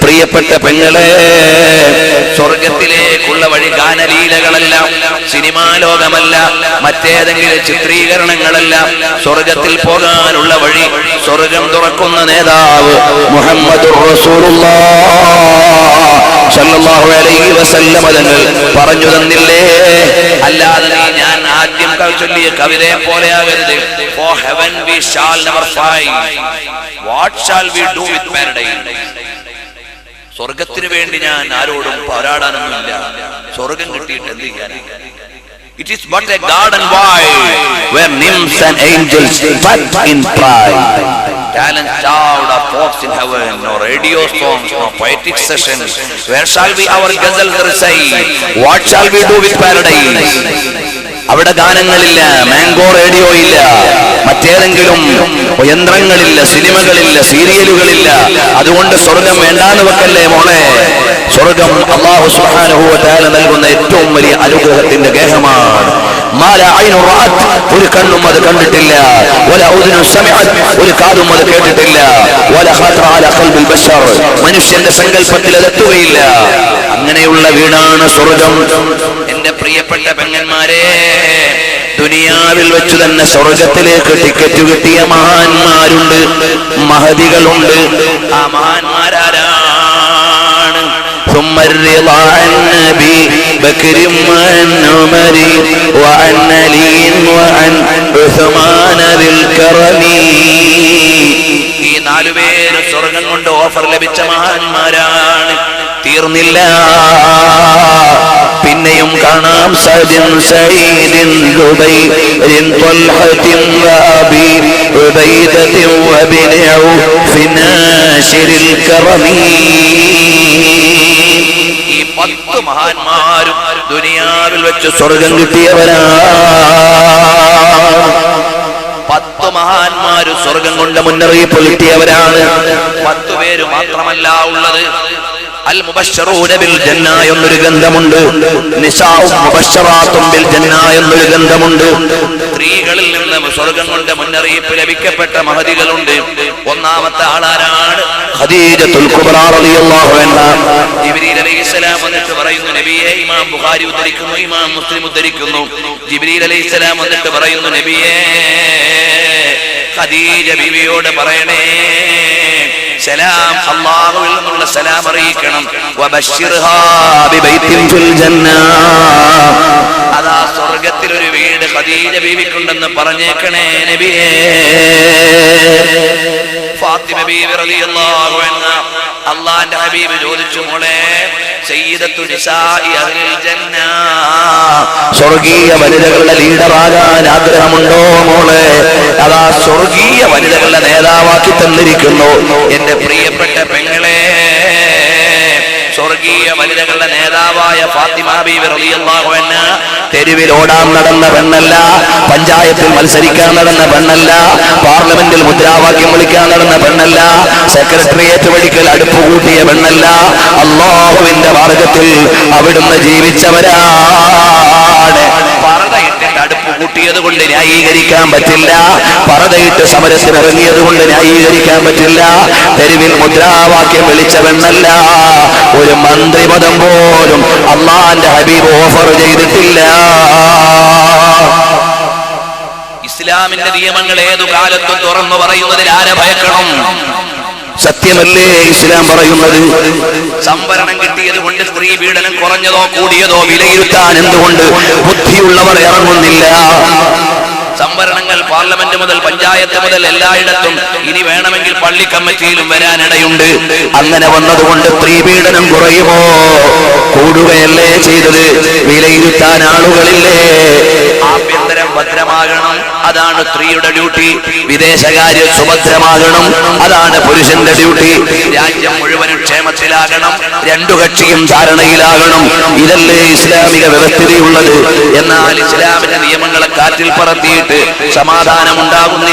പ്രിയപ്പെട്ട പെങ്ങളെ സ്വർഗത്തിലേക്കുള്ള വഴി ഗാനലീലകളല്ല സിനിമാ ലോകമല്ല മറ്റേതെങ്കിലും ചിത്രീകരണങ്ങളല്ല സ്വർഗത്തിൽ പോകാനുള്ള വഴി സ്വർഗം തുറക്കുന്ന നേതാവ് മുഹമ്മദ് പറഞ്ഞു തന്നില്ലേ? അല്ലാതെ നീ ഞാൻ ആദ്യം ചൊല്ലിയ കവിതയെ പോലെയാകരുത് for heaven we shall never phi what shall we do with paradise? സ്വർഗത്തിന് വേണ്ടി ഞാൻ ആരോടും പോരാടാനൊന്നുമില്ല സ്വർഗം കിട്ടിയിട്ട് എന്ത് ചെയ്യാൻ it is but a garden wide where nymphs and angels fight in pride talent shout of folks in heaven no radio songs no poetic sessions where shall we our gazelles recite what shall we do with paradise അവിടെ ഗാനങ്ങളില്ല mango radio ഇല്ല മറ്റേതെങ്കിലും യന്ത്രങ്ങളില്ല സിനിമകളില്ല സീരിയലുകളില്ല. അതുകൊണ്ട് സ്വർഗം വേണ്ടാന്ന് വെക്കല്ലേ മോളെ? സ്വർഗം അള്ളാഹു തആല നൽകുന്ന ഏറ്റവും വലിയ അനുഗ്രഹത്തിന്റെ ഗേഹമാണ്. ഒരു കണ്ണും അത് കണ്ടിട്ടില്ല. ഒരു കാതും അത് കേട്ടിട്ടില്ല. മനുഷ്യന്റെ സങ്കല്പത്തിൽ അതെത്തുകയില്ല അങ്ങനെയുള്ള വീടാണ് സ്വർഗം. എന്റെ പ്രിയപ്പെട്ട പെങ്ങന്മാരെ ദുനിയാവിൽ വെച്ച് തന്നെ സ്വർഗത്തിലേക്ക് ടിക്കറ്റ് കിട്ടിയ മഹാന്മാരുണ്ട്. മഹതികളുണ്ട്. ആ മഹാന്മാരാരാണ്? ഈ നാലുപേര് സ്വർഗം കൊണ്ട് ഓഫർ ലഭിച്ച മഹാന്മാരാണ്. തീർന്നില്ല. പിന്നെയും കാണാം സജൻ സൈദിൻ ത്വൽഹത്തിൻ വഅബി ഉബൈദത്തിൻ വബിൻ ഔഫ് നാശിരിൽ കറമി. ഈ പത്ത് മഹാന്മാരും ദുനിയാവിൽ വെച്ച് സ്വർഗം കിട്ടിയവരാ. പത്ത് മഹാന്മാരും സ്വർഗം കൊണ്ട് മുന്നറിയിപ്പ് കിട്ടിയവരാണ്. പത്തു പേര് മാത്രമല്ല ഉള്ളത്. അൽ ബിൽ എന്നൊരു ഗന്ധമുണ്ട് ബിൽ എന്നൊരു ഗന്ധമുണ്ട്. സ്ത്രീകളിൽ നിന്ന് സ്വർഗം മുന്നറിയിപ്പ് ലഭിക്കപ്പെട്ട മഹതികളുണ്ട്. ഒന്നാമത്തെ ആളാരാണ്? പറയുന്നു ഇമാം ബുഖാരി ഉദ്ധരിക്കുന്നു ഇമാം മുസ്ലിം ഉദ്ധരിക്കുന്നു. പറയുന്നു നബിയേ ഖദീജ ബിവിയോട് പറയണേ സലാം അള്ളാഹുവിൽ നിന്നുള്ള സലാം അറിയിക്കണം. അതാ സ്വർഗത്തിൽ ഒരു വീട് ഖദീജ ബീവിക്കുണ്ടെന്ന് പറഞ്ഞേക്കണേ നബിയേ. ഫാത്തിമ ബീവി റളിയല്ലാഹു അൻഹ. അള്ളാന്റെ ഹബീബ് ചോദിച്ചു മോളെ സയ്യിദത്തു നിസാഇ അഹ്ലിൽ ജന്ന. സ്വർഗീയ വനിതകളുടെ ലീഡറാകാൻ ആഗ്രഹമുണ്ടോ മോളെ? അതാ സ്വർഗീയ വനിതകളുടെ നേതാവാക്കി തന്നിരിക്കുന്നു. എന്റെ പ്രിയപ്പെട്ട പെങ്ങളെ സ്വർഗീയ വനിതകളുടെ നേതാവായ ഫാത്തിമ തെരുവിൽ ഓടാൻ നടന്ന പെണ്ണല്ല പഞ്ചായത്തിൽ മത്സരിക്കാൻ നടന്ന പെണ്ണല്ല പാർലമെന്റിൽ മുദ്രാവാക്യം വിളിക്കാൻ നടന്ന പെണ്ണല്ല സെക്രട്ടേറിയറ്റ് വഴിക്കൽ അടുപ്പ് കൂട്ടിയ പെണ്ണല്ല അള്ളാഹുവിന്റെ മാർഗത്തിൽ അവിടുന്ന് ജീവിച്ചവരാണ് പറതയിട്ടിട്ട് അടുപ്പ് കൂട്ടിയത് കൊണ്ട് ന്യായീകരിക്കാൻ പറ്റില്ല. പറതയിട്ട് സമരത്തിന് ഇറങ്ങിയത് കൊണ്ട് ന്യായീകരിക്കാൻ പറ്റില്ല. തെരുവിൽ മുദ്രാവാക്യം വിളിച്ചവെന്നല്ല ഒരു മന്ത്രിപദം പോലും അള്ളാന്റെ ഹബീബ് ഓഫർ ചെയ്തിട്ടില്ല. ഇസ്ലാമിന്റെ നിയമങ്ങൾ ഏതു കാലത്തും തുറന്നു പറയുന്നതിൽ ആരെ ഭയക്കണം? സത്യമല്ലേ ഇസ്ലാം പറയുന്നത്? സംവരണം കിട്ടിയത് കൊണ്ട് സ്ത്രീ പീഡനം കുറഞ്ഞതോ കൂടിയതോ വിലയിരുത്താൻ എന്തുകൊണ്ട് ബുദ്ധിയുള്ളവർ ഇറങ്ങുന്നില്ല? സംവരണങ്ങൾ പാർലമെന്റ് മുതൽ പഞ്ചായത്ത് മുതൽ എല്ലായിടത്തും ഇനി വേണമെങ്കിൽ പള്ളി കമ്മിറ്റിയിലും വരാനിടയുണ്ട്. അങ്ങനെ വന്നതുകൊണ്ട് സ്ത്രീ പീഡനം കുറയുമോ? കൂടുകയല്ലേ ചെയ്തത്? വിലയിരുത്താൻ ആളുകളില്ലേ? ഭദ്രമാകണം. അതാണ് സ്ത്രീയുടെ ഡ്യൂട്ടി വിദേശകാര്യം സുഭദ്രമാകണം. അതാണ് പുരുഷന്റെ ഡ്യൂട്ടി രാജ്യം മുഴുവനും ക്ഷേമത്തിലാകണം. രണ്ടു കക്ഷിയും ധാരണയിലാകണം. ഇതല്ലേ ഇസ്ലാമിക വ്യവസ്ഥിതിയുള്ളത്? എന്നാൽ ഇസ്ലാമിന്റെ നിയമങ്ങളെ കാറ്റിൽ പറത്തിയിട്ട് സമാധാനം ഉണ്ടാകുന്നില്ല